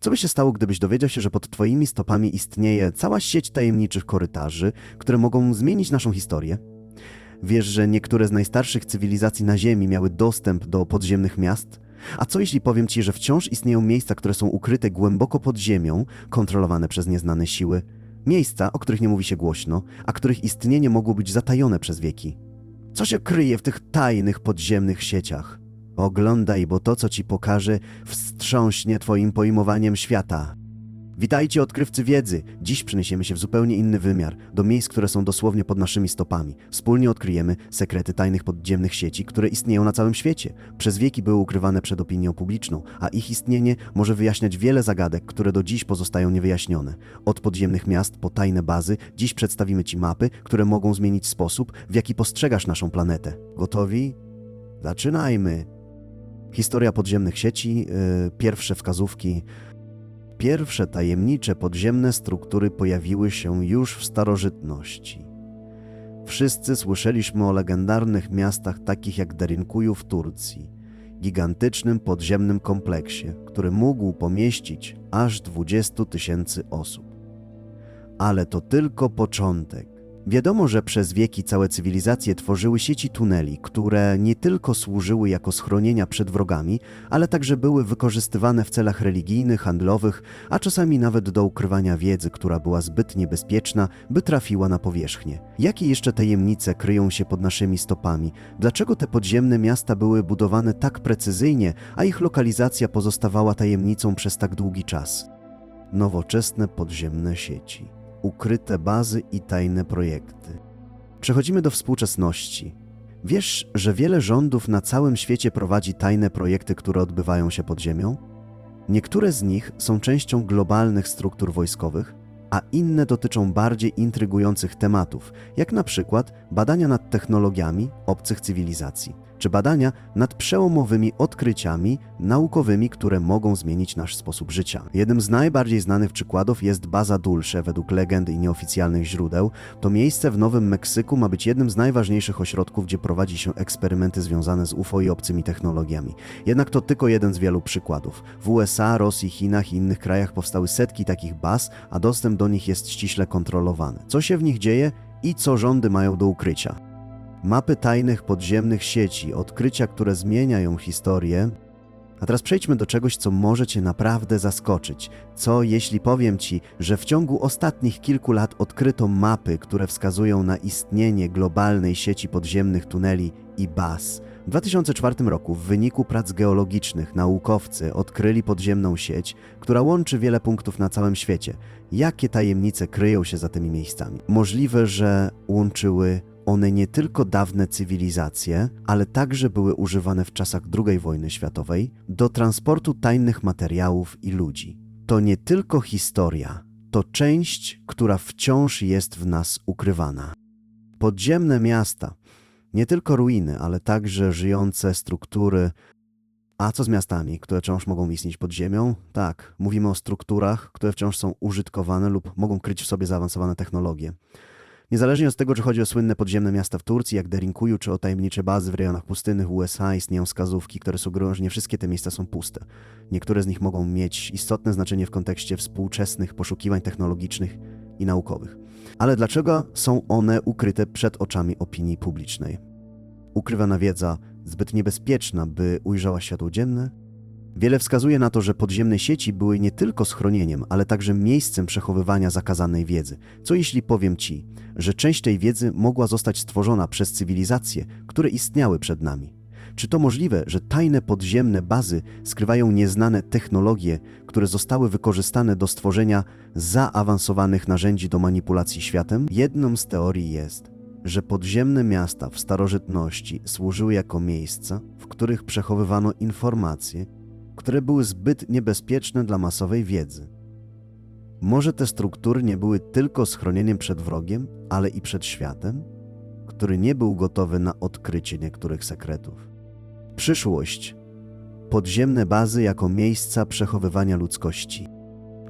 Co by się stało, gdybyś dowiedział się, że pod twoimi stopami istnieje cała sieć tajemniczych korytarzy, które mogą zmienić naszą historię? Wiesz, że niektóre z najstarszych cywilizacji na Ziemi miały dostęp do podziemnych miast? A co jeśli powiem ci, że wciąż istnieją miejsca, które są ukryte głęboko pod ziemią, kontrolowane przez nieznane siły? Miejsca, o których nie mówi się głośno, a których istnienie mogło być zatajone przez wieki. Co się kryje w tych tajnych podziemnych sieciach? Oglądaj, bo to, co ci pokażę, wstrząśnie twoim pojmowaniem świata. Witajcie, odkrywcy wiedzy! Dziś przeniesiemy się w zupełnie inny wymiar, do miejsc, które są dosłownie pod naszymi stopami. Wspólnie odkryjemy sekrety tajnych podziemnych sieci, które istnieją na całym świecie. Przez wieki były ukrywane przed opinią publiczną, a ich istnienie może wyjaśniać wiele zagadek, które do dziś pozostają niewyjaśnione. Od podziemnych miast po tajne bazy, dziś przedstawimy Ci mapy, które mogą zmienić sposób, w jaki postrzegasz naszą planetę. Gotowi? Zaczynajmy! Historia podziemnych sieci, yy, pierwsze wskazówki. Pierwsze tajemnicze podziemne struktury pojawiły się już w starożytności. Wszyscy słyszeliśmy o legendarnych miastach takich jak Derinkuju w Turcji, gigantycznym podziemnym kompleksie, który mógł pomieścić aż 20 tysięcy osób. Ale to tylko początek. Wiadomo, że przez wieki całe cywilizacje tworzyły sieci tuneli, które nie tylko służyły jako schronienia przed wrogami, ale także były wykorzystywane w celach religijnych, handlowych, a czasami nawet do ukrywania wiedzy, która była zbyt niebezpieczna, by trafiła na powierzchnię. Jakie jeszcze tajemnice kryją się pod naszymi stopami? Dlaczego te podziemne miasta były budowane tak precyzyjnie, a ich lokalizacja pozostawała tajemnicą przez tak długi czas? Nowoczesne podziemne sieci ukryte bazy i tajne projekty. Przechodzimy do współczesności. Wiesz, że wiele rządów na całym świecie prowadzi tajne projekty, które odbywają się pod ziemią? Niektóre z nich są częścią globalnych struktur wojskowych, a inne dotyczą bardziej intrygujących tematów, jak na przykład badania nad technologiami obcych cywilizacji czy badania nad przełomowymi odkryciami naukowymi, które mogą zmienić nasz sposób życia. Jednym z najbardziej znanych przykładów jest baza Dulce, według legend i nieoficjalnych źródeł. To miejsce w Nowym Meksyku ma być jednym z najważniejszych ośrodków, gdzie prowadzi się eksperymenty związane z UFO i obcymi technologiami. Jednak to tylko jeden z wielu przykładów. W USA, Rosji, Chinach i innych krajach powstały setki takich baz, a dostęp do nich jest ściśle kontrolowany. Co się w nich dzieje i co rządy mają do ukrycia? mapy tajnych podziemnych sieci, odkrycia, które zmieniają historię. A teraz przejdźmy do czegoś, co może Cię naprawdę zaskoczyć. Co jeśli powiem Ci, że w ciągu ostatnich kilku lat odkryto mapy, które wskazują na istnienie globalnej sieci podziemnych tuneli i baz? W 2004 roku w wyniku prac geologicznych naukowcy odkryli podziemną sieć, która łączy wiele punktów na całym świecie. Jakie tajemnice kryją się za tymi miejscami? Możliwe, że łączyły one nie tylko dawne cywilizacje, ale także były używane w czasach II wojny światowej do transportu tajnych materiałów i ludzi. To nie tylko historia, to część, która wciąż jest w nas ukrywana. Podziemne miasta, nie tylko ruiny, ale także żyjące struktury. A co z miastami, które wciąż mogą istnieć pod ziemią? Tak, mówimy o strukturach, które wciąż są użytkowane lub mogą kryć w sobie zaawansowane technologie. Niezależnie od tego, czy chodzi o słynne podziemne miasta w Turcji, jak Derinkuju, czy o tajemnicze bazy w rejonach pustynnych USA, istnieją wskazówki, które sugerują, że nie wszystkie te miejsca są puste. Niektóre z nich mogą mieć istotne znaczenie w kontekście współczesnych poszukiwań technologicznych i naukowych. Ale dlaczego są one ukryte przed oczami opinii publicznej? Ukrywana wiedza zbyt niebezpieczna, by ujrzała światło dzienne? Wiele wskazuje na to, że podziemne sieci były nie tylko schronieniem, ale także miejscem przechowywania zakazanej wiedzy. Co jeśli powiem Ci, że część tej wiedzy mogła zostać stworzona przez cywilizacje, które istniały przed nami? Czy to możliwe, że tajne podziemne bazy skrywają nieznane technologie, które zostały wykorzystane do stworzenia zaawansowanych narzędzi do manipulacji światem? Jedną z teorii jest, że podziemne miasta w starożytności służyły jako miejsca, w których przechowywano informacje, które były zbyt niebezpieczne dla masowej wiedzy. Może te struktury nie były tylko schronieniem przed wrogiem, ale i przed światem, który nie był gotowy na odkrycie niektórych sekretów. Przyszłość. Podziemne bazy jako miejsca przechowywania ludzkości.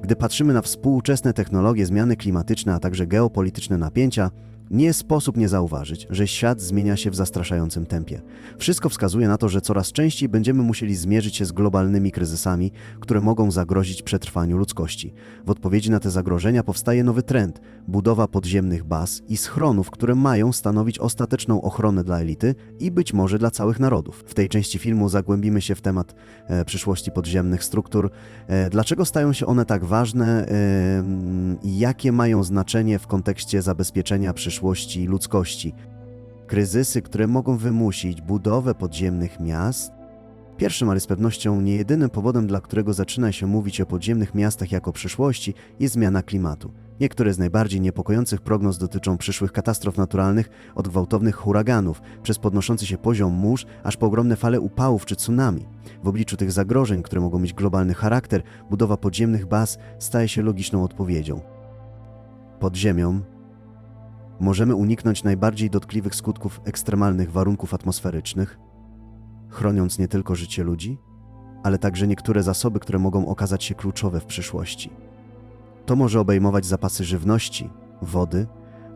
Gdy patrzymy na współczesne technologie, zmiany klimatyczne, a także geopolityczne napięcia, Nie sposób nie zauważyć, że świat zmienia się w zastraszającym tempie. Wszystko wskazuje na to, że coraz częściej będziemy musieli zmierzyć się z globalnymi kryzysami, które mogą zagrozić przetrwaniu ludzkości. W odpowiedzi na te zagrożenia powstaje nowy trend budowa podziemnych baz i schronów, które mają stanowić ostateczną ochronę dla elity i być może dla całych narodów. W tej części filmu zagłębimy się w temat e, przyszłości podziemnych struktur, e, dlaczego stają się one tak ważne e, i jakie mają znaczenie w kontekście zabezpieczenia przyszłości ludzkości. Kryzysy, które mogą wymusić budowę podziemnych miast. Pierwszym, ale z pewnością nie jedynym powodem, dla którego zaczyna się mówić o podziemnych miastach jako przyszłości, jest zmiana klimatu. Niektóre z najbardziej niepokojących prognoz dotyczą przyszłych katastrof naturalnych, od gwałtownych huraganów, przez podnoszący się poziom mórz, aż po ogromne fale upałów czy tsunami. W obliczu tych zagrożeń, które mogą mieć globalny charakter, budowa podziemnych baz staje się logiczną odpowiedzią. Pod ziemią możemy uniknąć najbardziej dotkliwych skutków ekstremalnych warunków atmosferycznych, chroniąc nie tylko życie ludzi, ale także niektóre zasoby, które mogą okazać się kluczowe w przyszłości. To może obejmować zapasy żywności, wody,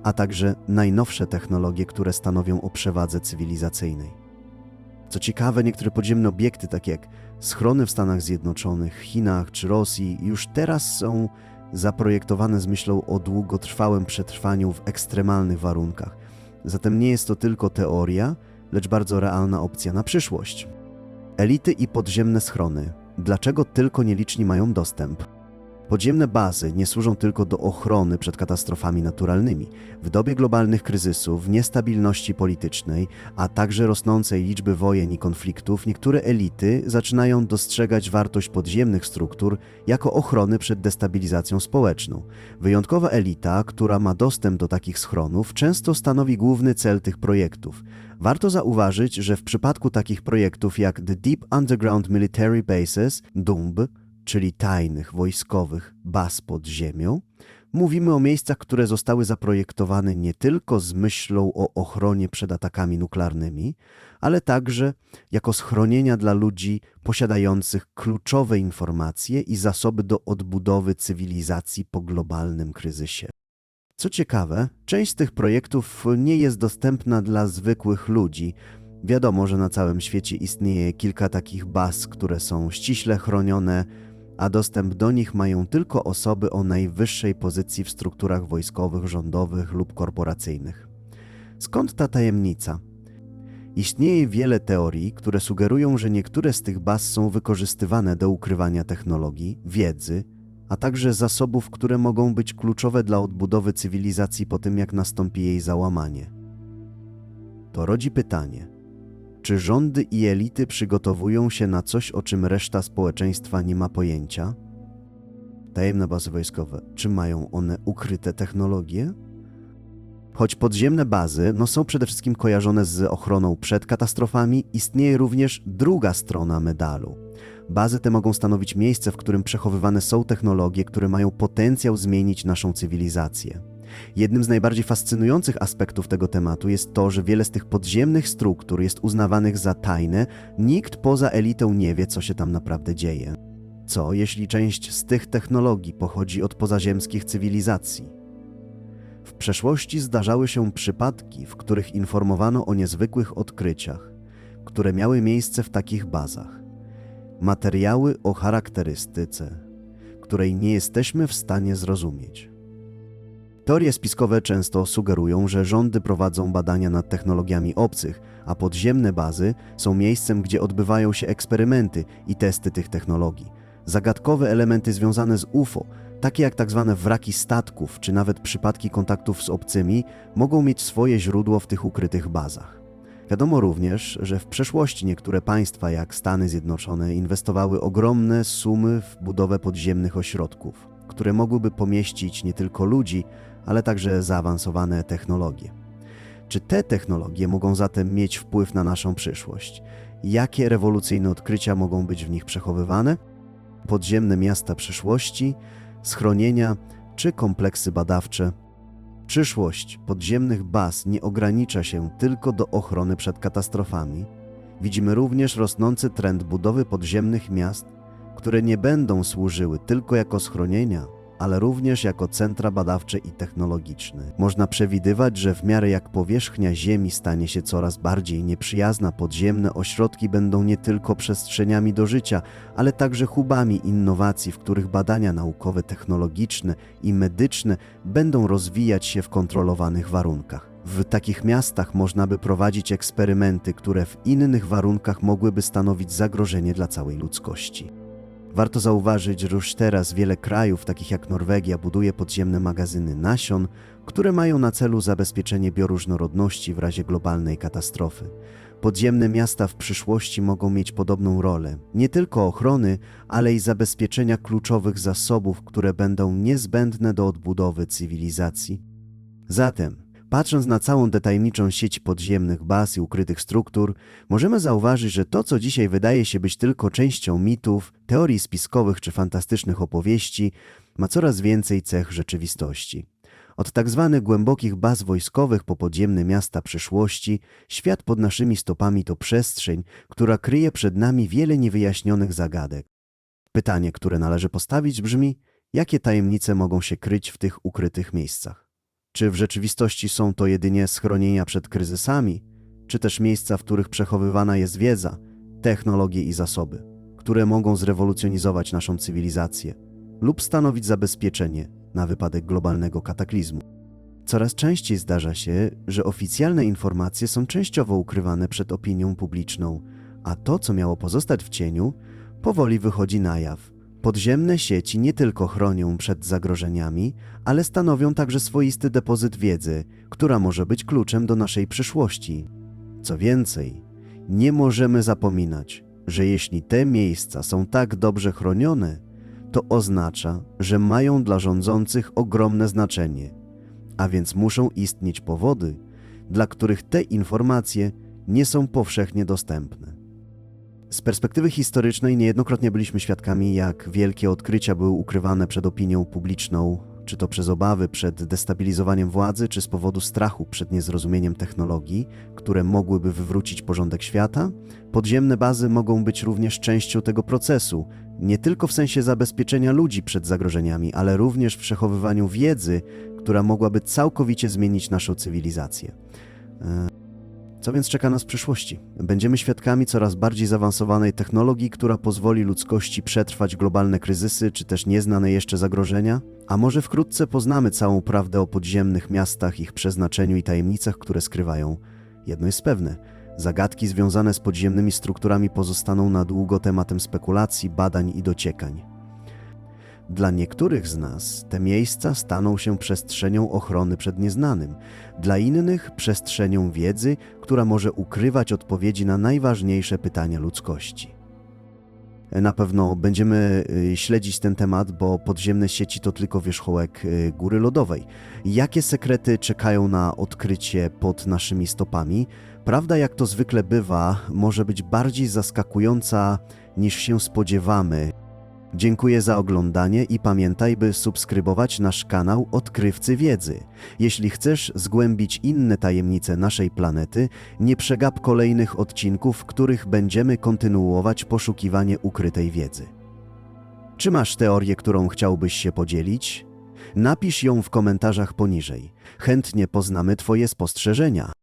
a także najnowsze technologie, które stanowią o przewadze cywilizacyjnej. Co ciekawe, niektóre podziemne obiekty, takie jak schrony w Stanach Zjednoczonych, Chinach czy Rosji, już teraz są zaprojektowane z myślą o długotrwałym przetrwaniu w ekstremalnych warunkach. Zatem nie jest to tylko teoria, lecz bardzo realna opcja na przyszłość. Elity i podziemne schrony. Dlaczego tylko nieliczni mają dostęp? Podziemne bazy nie służą tylko do ochrony przed katastrofami naturalnymi. W dobie globalnych kryzysów, niestabilności politycznej, a także rosnącej liczby wojen i konfliktów, niektóre elity zaczynają dostrzegać wartość podziemnych struktur jako ochrony przed destabilizacją społeczną. Wyjątkowa elita, która ma dostęp do takich schronów, często stanowi główny cel tych projektów. Warto zauważyć, że w przypadku takich projektów jak The Deep Underground Military Bases, DUMB, czyli tajnych wojskowych baz pod ziemią, mówimy o miejscach, które zostały zaprojektowane nie tylko z myślą o ochronie przed atakami nuklearnymi, ale także jako schronienia dla ludzi posiadających kluczowe informacje i zasoby do odbudowy cywilizacji po globalnym kryzysie. Co ciekawe, część z tych projektów nie jest dostępna dla zwykłych ludzi. Wiadomo, że na całym świecie istnieje kilka takich baz, które są ściśle chronione, a dostęp do nich mają tylko osoby o najwyższej pozycji w strukturach wojskowych, rządowych lub korporacyjnych. Skąd ta tajemnica? Istnieje wiele teorii, które sugerują, że niektóre z tych baz są wykorzystywane do ukrywania technologii, wiedzy, a także zasobów, które mogą być kluczowe dla odbudowy cywilizacji po tym, jak nastąpi jej załamanie. To rodzi pytanie: czy rządy i elity przygotowują się na coś, o czym reszta społeczeństwa nie ma pojęcia? Tajemne bazy wojskowe, czy mają one ukryte technologie? Choć podziemne bazy no, są przede wszystkim kojarzone z ochroną przed katastrofami, istnieje również druga strona medalu. Bazy te mogą stanowić miejsce, w którym przechowywane są technologie, które mają potencjał zmienić naszą cywilizację. Jednym z najbardziej fascynujących aspektów tego tematu jest to, że wiele z tych podziemnych struktur jest uznawanych za tajne, nikt poza elitą nie wie, co się tam naprawdę dzieje. Co jeśli część z tych technologii pochodzi od pozaziemskich cywilizacji? W przeszłości zdarzały się przypadki, w których informowano o niezwykłych odkryciach, które miały miejsce w takich bazach. Materiały o charakterystyce, której nie jesteśmy w stanie zrozumieć. Teorie spiskowe często sugerują, że rządy prowadzą badania nad technologiami obcych, a podziemne bazy są miejscem, gdzie odbywają się eksperymenty i testy tych technologii. Zagadkowe elementy związane z UFO, takie jak tzw. Tak wraki statków, czy nawet przypadki kontaktów z obcymi, mogą mieć swoje źródło w tych ukrytych bazach. Wiadomo również, że w przeszłości niektóre państwa, jak Stany Zjednoczone, inwestowały ogromne sumy w budowę podziemnych ośrodków, które mogłyby pomieścić nie tylko ludzi, ale także zaawansowane technologie. Czy te technologie mogą zatem mieć wpływ na naszą przyszłość? Jakie rewolucyjne odkrycia mogą być w nich przechowywane? Podziemne miasta przyszłości, schronienia czy kompleksy badawcze? Przyszłość podziemnych baz nie ogranicza się tylko do ochrony przed katastrofami. Widzimy również rosnący trend budowy podziemnych miast, które nie będą służyły tylko jako schronienia, ale również jako centra badawcze i technologiczne. Można przewidywać, że w miarę jak powierzchnia Ziemi stanie się coraz bardziej nieprzyjazna, podziemne ośrodki będą nie tylko przestrzeniami do życia, ale także hubami innowacji, w których badania naukowe, technologiczne i medyczne będą rozwijać się w kontrolowanych warunkach. W takich miastach można by prowadzić eksperymenty, które w innych warunkach mogłyby stanowić zagrożenie dla całej ludzkości. Warto zauważyć, że już teraz wiele krajów, takich jak Norwegia, buduje podziemne magazyny nasion, które mają na celu zabezpieczenie bioróżnorodności w razie globalnej katastrofy. Podziemne miasta w przyszłości mogą mieć podobną rolę, nie tylko ochrony, ale i zabezpieczenia kluczowych zasobów, które będą niezbędne do odbudowy cywilizacji. Zatem, patrząc na całą detajemniczą sieć podziemnych baz i ukrytych struktur, możemy zauważyć, że to, co dzisiaj wydaje się być tylko częścią mitów, teorii spiskowych czy fantastycznych opowieści, ma coraz więcej cech rzeczywistości. Od tak zwanych głębokich baz wojskowych po podziemne miasta przyszłości, świat pod naszymi stopami to przestrzeń, która kryje przed nami wiele niewyjaśnionych zagadek. Pytanie, które należy postawić brzmi, jakie tajemnice mogą się kryć w tych ukrytych miejscach? Czy w rzeczywistości są to jedynie schronienia przed kryzysami, czy też miejsca, w których przechowywana jest wiedza, technologie i zasoby, które mogą zrewolucjonizować naszą cywilizację lub stanowić zabezpieczenie na wypadek globalnego kataklizmu? Coraz częściej zdarza się, że oficjalne informacje są częściowo ukrywane przed opinią publiczną, a to, co miało pozostać w cieniu, powoli wychodzi na jaw. Podziemne sieci nie tylko chronią przed zagrożeniami, ale stanowią także swoisty depozyt wiedzy, która może być kluczem do naszej przyszłości. Co więcej, nie możemy zapominać, że jeśli te miejsca są tak dobrze chronione, to oznacza, że mają dla rządzących ogromne znaczenie, a więc muszą istnieć powody, dla których te informacje nie są powszechnie dostępne. Z perspektywy historycznej niejednokrotnie byliśmy świadkami, jak wielkie odkrycia były ukrywane przed opinią publiczną, czy to przez obawy przed destabilizowaniem władzy, czy z powodu strachu przed niezrozumieniem technologii, które mogłyby wywrócić porządek świata. Podziemne bazy mogą być również częścią tego procesu, nie tylko w sensie zabezpieczenia ludzi przed zagrożeniami, ale również w przechowywaniu wiedzy, która mogłaby całkowicie zmienić naszą cywilizację. Co więc czeka nas w przyszłości? Będziemy świadkami coraz bardziej zaawansowanej technologii, która pozwoli ludzkości przetrwać globalne kryzysy czy też nieznane jeszcze zagrożenia? A może wkrótce poznamy całą prawdę o podziemnych miastach, ich przeznaczeniu i tajemnicach, które skrywają? Jedno jest pewne. Zagadki związane z podziemnymi strukturami pozostaną na długo tematem spekulacji, badań i dociekań. Dla niektórych z nas te miejsca staną się przestrzenią ochrony przed nieznanym, dla innych przestrzenią wiedzy, która może ukrywać odpowiedzi na najważniejsze pytania ludzkości. Na pewno będziemy y, śledzić ten temat, bo podziemne sieci to tylko wierzchołek y, góry lodowej. Jakie sekrety czekają na odkrycie pod naszymi stopami? Prawda, jak to zwykle bywa, może być bardziej zaskakująca niż się spodziewamy. Dziękuję za oglądanie i pamiętaj, by subskrybować nasz kanał Odkrywcy Wiedzy. Jeśli chcesz zgłębić inne tajemnice naszej planety, nie przegap kolejnych odcinków, w których będziemy kontynuować poszukiwanie ukrytej wiedzy. Czy masz teorię, którą chciałbyś się podzielić? Napisz ją w komentarzach poniżej. Chętnie poznamy Twoje spostrzeżenia.